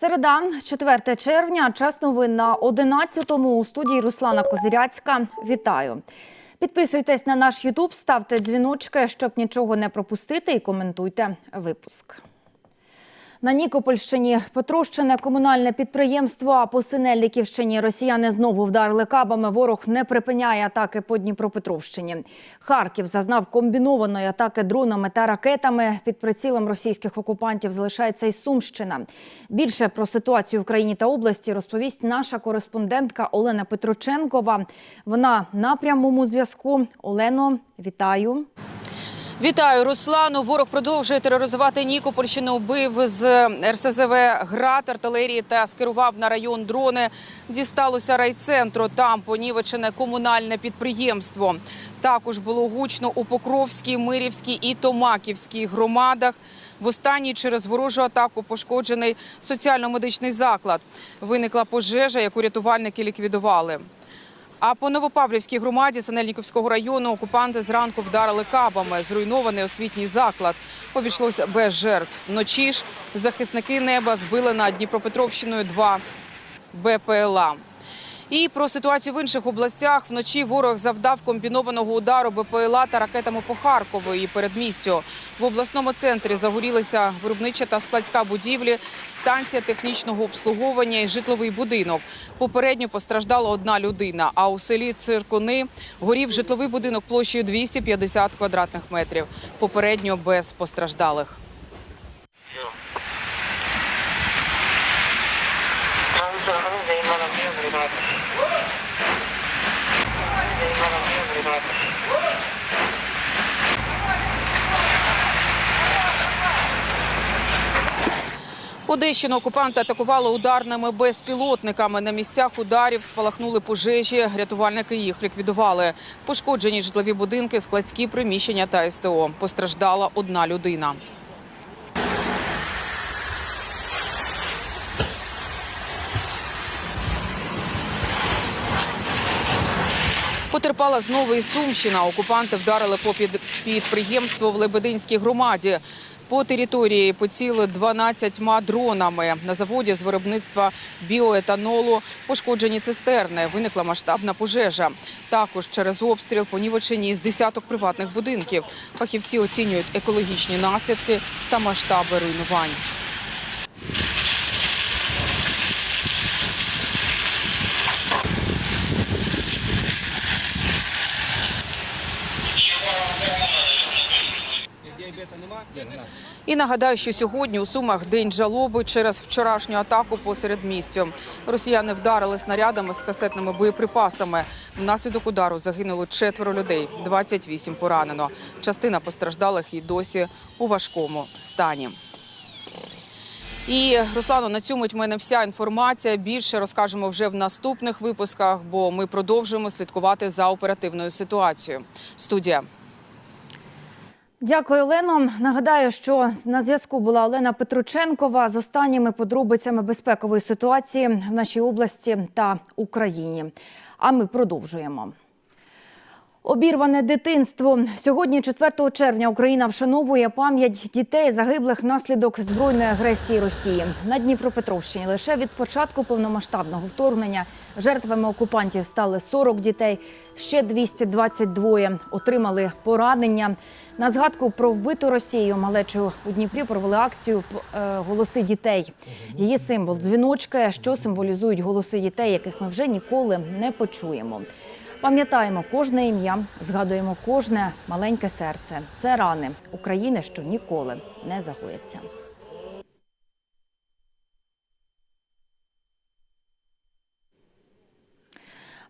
Середа, 4 червня, час новин на 11-му у студії Руслана Козиряцька. Вітаю. Підписуйтесь на наш Ютуб, ставте дзвіночки, щоб нічого не пропустити, і коментуйте випуск. На Нікопольщині потрощене комунальне підприємство, а по Синельниківщині росіяни знову вдарили кабами. Ворог не припиняє атаки по Дніпропетровщині. Харків зазнав комбінованої атаки дронами та ракетами. Під прицілом російських окупантів залишається і Сумщина. Більше про ситуацію в країні та області розповість наша кореспондентка Олена Петроченкова. Вона на прямому зв'язку. Олено, вітаю. Вітаю, Руслану. Ворог продовжує тероризувати Нікопольщину. Убив з РСЗВ град артилерії та скерував на район дрони. Дісталося райцентру. Там понівечене комунальне підприємство. Також було гучно у Покровській, Мирівській і Томаківській громадах. В останній через ворожу атаку пошкоджений соціально-медичний заклад. Виникла пожежа, яку рятувальники ліквідували. А по Новопавлівській громаді Санельніковського району окупанти зранку вдарили кабами. Зруйнований освітній заклад. Обійшлося без жертв. Вночі ж захисники неба збили над Дніпропетровщиною два БПЛА. І про ситуацію в інших областях вночі ворог завдав комбінованого удару БПЛА та ракетами по Харкову і передмістю. В обласному центрі загорілися виробнича та складська будівлі, станція технічного обслуговування і житловий будинок. Попередньо постраждала одна людина. А у селі Циркуни горів житловий будинок площею 250 квадратних метрів. Попередньо без постраждалих. Одещину окупанти атакували ударними безпілотниками. На місцях ударів спалахнули пожежі. Рятувальники їх ліквідували. Пошкоджені житлові будинки, складські приміщення та СТО. Постраждала одна людина. Потерпала знову і Сумщина. Окупанти вдарили по під- підприємству в Лебединській громаді. По території поціли 12 дронами. На заводі з виробництва біоетанолу пошкоджені цистерни. Виникла масштабна пожежа. Також через обстріл понівечені з десяток приватних будинків. Фахівці оцінюють екологічні наслідки та масштаби руйнувань. І нагадаю, що сьогодні у Сумах день жалоби через вчорашню атаку по середмістю. Росіяни вдарили снарядами з касетними боєприпасами. Внаслідок удару загинуло четверо людей, 28 поранено. Частина постраждалих і досі у важкому стані. І Руслано, на цьому в мене вся інформація. Більше розкажемо вже в наступних випусках, бо ми продовжуємо слідкувати за оперативною ситуацією. Студія. Дякую, Олено. Нагадаю, що на зв'язку була Олена Петрученкова з останніми подробицями безпекової ситуації в нашій області та Україні. А ми продовжуємо. Обірване дитинство сьогодні, 4 червня, Україна вшановує пам'ять дітей, загиблих внаслідок збройної агресії Росії на Дніпропетровщині. Лише від початку повномасштабного вторгнення жертвами окупантів стали 40 дітей. Ще 222 отримали поранення. На згадку про вбиту Росію малечу у Дніпрі провели акцію е, Голоси дітей. Її символ дзвіночки, що символізують голоси дітей, яких ми вже ніколи не почуємо. Пам'ятаємо кожне ім'я, згадуємо кожне маленьке серце. Це рани України, що ніколи не загояться.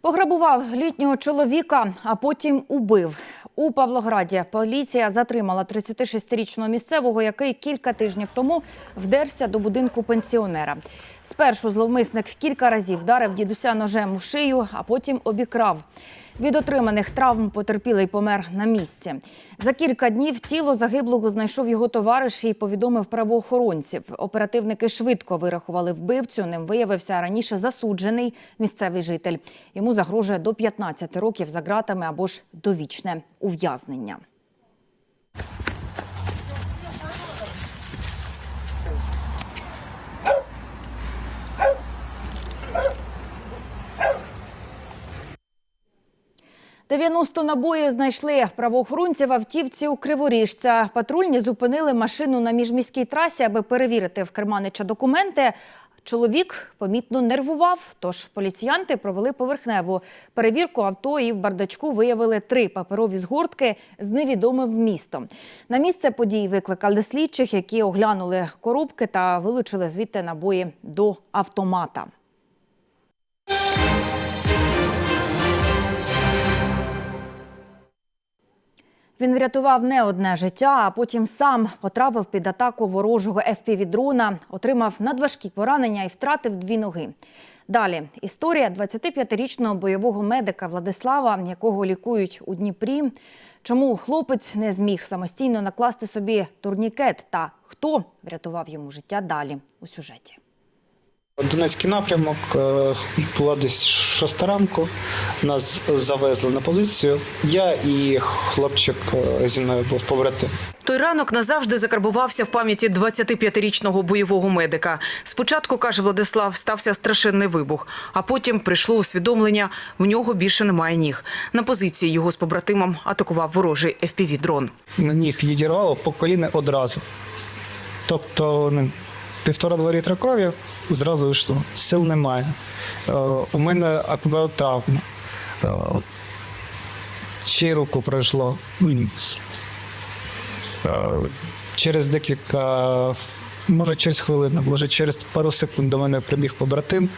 Пограбував літнього чоловіка, а потім убив. У Павлограді поліція затримала 36-річного місцевого, який кілька тижнів тому вдерся до будинку пенсіонера. Спершу зловмисник кілька разів вдарив дідуся ножем у шию, а потім обікрав. Від отриманих травм потерпілий помер на місці. За кілька днів тіло загиблого знайшов його товариш і повідомив правоохоронців. Оперативники швидко вирахували вбивцю. Ним виявився раніше засуджений місцевий житель. Йому загрожує до 15 років за ґратами або ж довічне ув'язнення. 90 набоїв знайшли правоохоронці в автівці у Криворіжця. Патрульні зупинили машину на міжміській трасі, аби перевірити в керманича документи. Чоловік помітно нервував, тож поліціянти провели поверхневу перевірку авто і в бардачку виявили три паперові згортки з невідомим вмістом. На місце подій викликали слідчих, які оглянули коробки та вилучили звідти набої до автомата. Він врятував не одне життя, а потім сам потрапив під атаку ворожого FPV-дрона, отримав надважкі поранення і втратив дві ноги. Далі історія 25-річного бойового медика Владислава, якого лікують у Дніпрі. Чому хлопець не зміг самостійно накласти собі турнікет та хто врятував йому життя далі у сюжеті. Донецький напрямок е, була десь шоста ранку. Нас завезли на позицію. Я і хлопчик е, зі мною був побратим. Той ранок назавжди закарбувався в пам'яті 25-річного бойового медика. Спочатку, каже Владислав, стався страшенний вибух, а потім прийшло усвідомлення, в нього більше немає ніг. На позиції його з побратимом атакував ворожий FPV-дрон. На ніг відірвало по коліна одразу. Тобто ну, півтора-два літра крові зразу йшло. Сил немає. Е, У мене акубел травма. Е, руку пройшло. Через декілька, може через хвилину, може через пару секунд до мене прибіг побратим,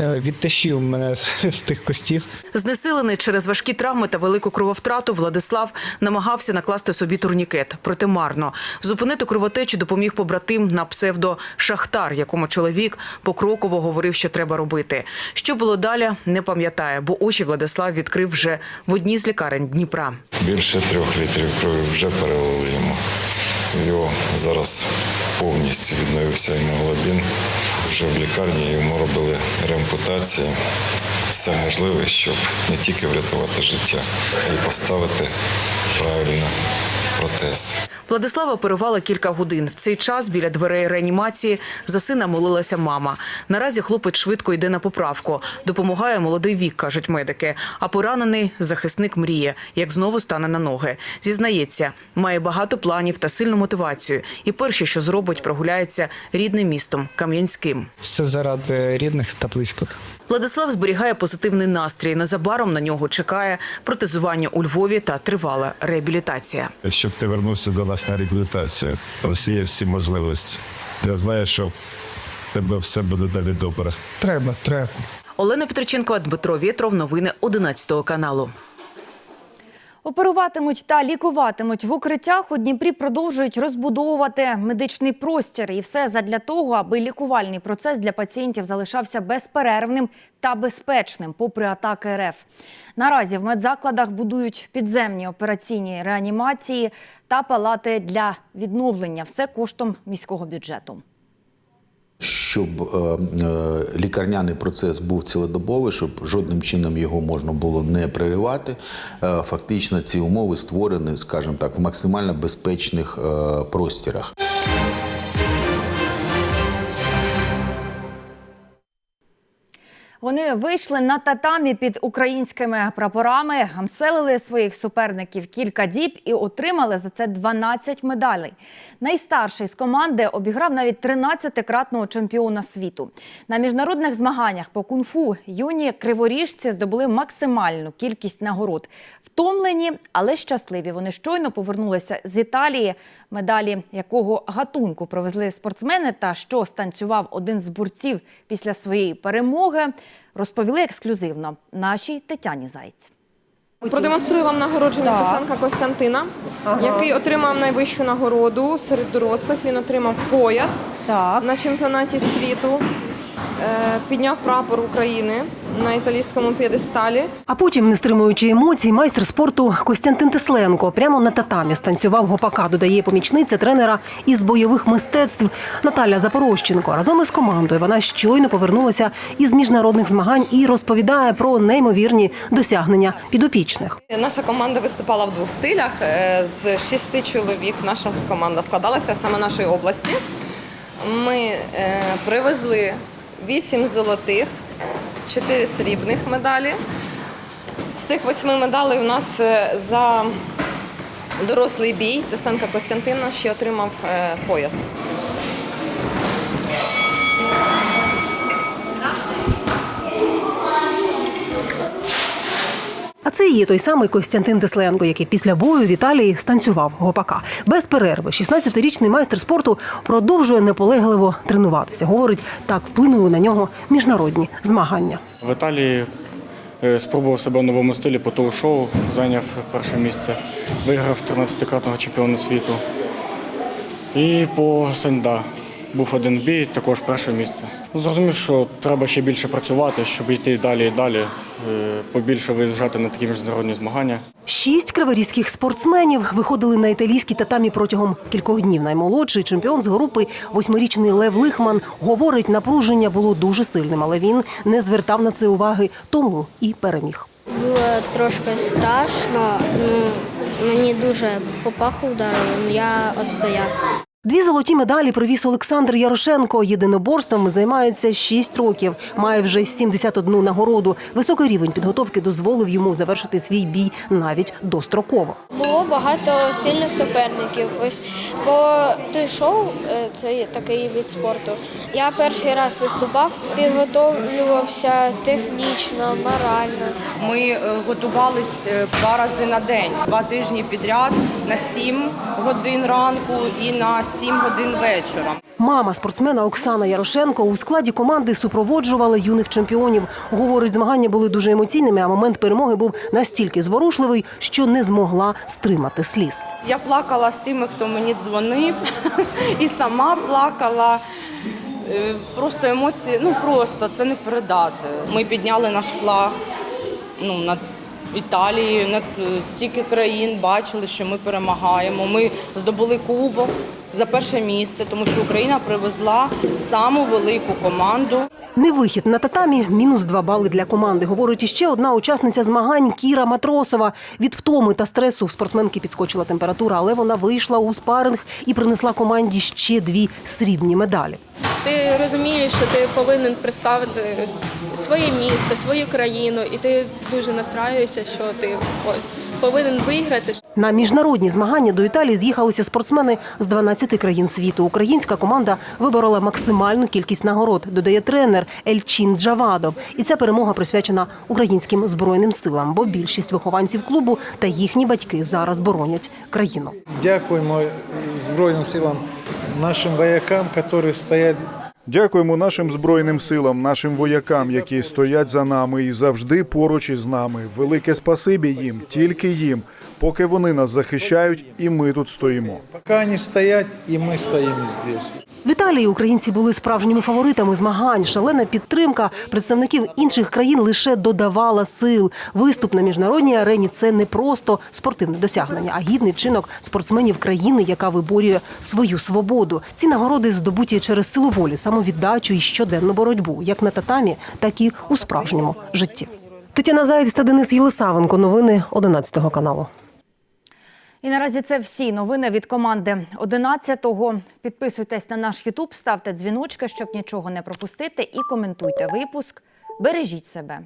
е, відтащив мене з тих костів. Знесилений через важкі травми та велику крововтрату, Владислав намагався накласти собі турнікет, проте марно. Зупинити кровотечу допоміг побратим на псевдо Шахтар, якому чоловік покроково говорив, що треба робити. Що було далі, не пам'ятає, бо очі Владислав відкрив вже в одній з лікарень Дніпра. Більше трьох літрів крові вже перелили йому. Його зараз повністю відновився гемоглобін. Вже в лікарні йому робили реампутації. Все можливе, щоб не тільки врятувати життя, а й поставити правильно протез. Владислава оперували кілька годин. В цей час біля дверей реанімації за сина молилася мама. Наразі хлопець швидко йде на поправку. Допомагає молодий вік, кажуть медики. А поранений захисник мріє, як знову стане на ноги. Зізнається, має багато планів та сильну мотивацію. І перше, що зробить, прогуляється рідним містом Кам'янським. Все заради рідних та близьких. Владислав зберігає позитивний настрій. Незабаром на нього чекає протезування у Львові та тривала реабілітація. щоб ти вернувся до нас на реабілітацію. Ось є всі можливості. Я знаю, що в тебе все буде далі добре. Треба, треба. Олена Петриченко, Дмитро Вєтров. Новини 11 каналу. Оперуватимуть та лікуватимуть в укриттях. У Дніпрі продовжують розбудовувати медичний простір. І все задля того, аби лікувальний процес для пацієнтів залишався безперервним та безпечним, попри атаки РФ. Наразі в медзакладах будують підземні операційні реанімації та палати для відновлення. Все коштом міського бюджету. Щоб е, е, лікарняний процес був цілодобовий, щоб жодним чином його можна було не переривати. Е, фактично ці умови створені, скажімо так, в максимально безпечних простірах. Вони вийшли на татамі під українськими прапорами, гамселили своїх суперників кілька діб і отримали за це 12 медалей. Найстарший з команди обіграв навіть 13-кратного чемпіона світу. На міжнародних змаганнях по кунг-фу юні криворіжці здобули максимальну кількість нагород. Втомлені, але щасливі. Вони щойно повернулися з Італії, медалі якого гатунку провезли спортсмени, та що станцював один з борців після своєї перемоги, розповіли ексклюзивно нашій Тетяні Зайць. Продемонструю вам нагородження Писанка Костянтина, який отримав найвищу нагороду серед дорослих. Він отримав пояс на чемпіонаті світу, підняв прапор України на італійському п'єдесталі. А потім, не стримуючи емоцій, майстер спорту Костянтин Тесленко прямо на татамі станцював гопака, додає помічниця тренера із бойових мистецтв Наталя Запорожченко. Разом із командою вона щойно повернулася із міжнародних змагань і розповідає про неймовірні досягнення підопічних. Наша команда виступала в двох стилях. Е, З шести чоловік наша команда складалася саме нашої області. Ми е, привезли вісім золотих, чотири срібних медалі. З цих восьми медалей у нас е, за дорослий бій Тесенка Костянтина ще отримав е, пояс. Це і є той самий Костянтин Тесленко, який після бою в Італії станцював гопака. Без перерви 16-річний майстер спорту продовжує наполегливо тренуватися. Говорить, так вплинули на нього міжнародні змагання. В Італії е, спробував себе в новому стилі по тоу-шоу, зайняв перше місце, виграв 13-кратного чемпіона світу. І по сенда був один бій, також перше місце. Ну, Зрозумів, що треба ще більше працювати, щоб йти далі і далі, е, побільше виїжджати на такі міжнародні змагання. Шість криворізьких спортсменів виходили на італійські татамі протягом кількох днів. Наймолодший чемпіон з групи, восьмирічний Лев Лихман, говорить, напруження було дуже сильним, але він не звертав на це уваги, тому і переміг. Було трошки страшно. Ну, мені дуже по паху вдарило, але я відстояв. Дві золоті медалі привіз Олександр Ярошенко. Єдиноборством займається 6 років. Має вже 71 нагороду. Високий рівень підготовки дозволив йому завершити свій бій навіть достроково. Було багато сильних суперників. Ось по той шоу, е, це такий від спорту. Я перший раз виступав, підготовлювався технічно, морально. Ми е, готувались е, два рази на день, два тижні підряд на 7 годин ранку і на 7 годин вечора. Мама спортсмена Оксана Ярошенко у складі команди супроводжувала юних чемпіонів. Говорить, змагання були дуже емоційними, а момент перемоги був настільки зворушливий, що не змогла стримати сліз. Я плакала з тими, хто мені дзвонив, і сама плакала. Е, Просто емоції, ну просто це не передати. Ми підняли наш флаг ну, над Італією, над е, стільки країн, бачили, що ми перемагаємо. Ми здобули кубок за перше місце, тому що Україна привезла саму велику команду. Невихід на татамі мінус два бали для команди. Говорить іще одна учасниця змагань Кіра Матросова. Від втоми та стресу в спортсменки підскочила температура, але вона вийшла у спаринг і принесла команді ще дві срібні медалі. Ти розумієш, що ти повинен представити своє місце, свою країну, і ти дуже настраюєшся, що ти повинен виграти. На міжнародні змагання до Італії з'їхалися спортсмени з 12 країн світу. Українська команда виборола максимальну кількість нагород, додає тренер Ельчин Джавадов. І ця перемога присвячена українським збройним силам, бо більшість вихованців клубу та їхні батьки зараз боронять країну. Дякуємо Збройним силам, нашим воякам, які стоять Дякуємо нашим збройним силам, нашим воякам, які стоять за нами і завжди поруч із нами. Велике спасибі їм, тільки їм, поки вони нас захищають, і ми тут стоїмо. поки вони стоять, і ми стоїмо здесь. В Італії українці були справжніми фаворитами змагань. Шалена підтримка представників інших країн лише додавала сил. Виступ на міжнародній арені це не просто спортивне досягнення, а гідний вчинок спортсменів країни, яка виборює свою свободу. Ці нагороди здобуті через силу волі, самовіддачу і щоденну боротьбу, як на татамі, так і у справжньому житті. Тетяна Заєць та Денис Єлисавенко. Новини 11 каналу. І наразі це всі новини від команди 11-го. Підписуйтесь на наш Ютуб, ставте дзвіночки, щоб нічого не пропустити, і коментуйте випуск. Бережіть себе.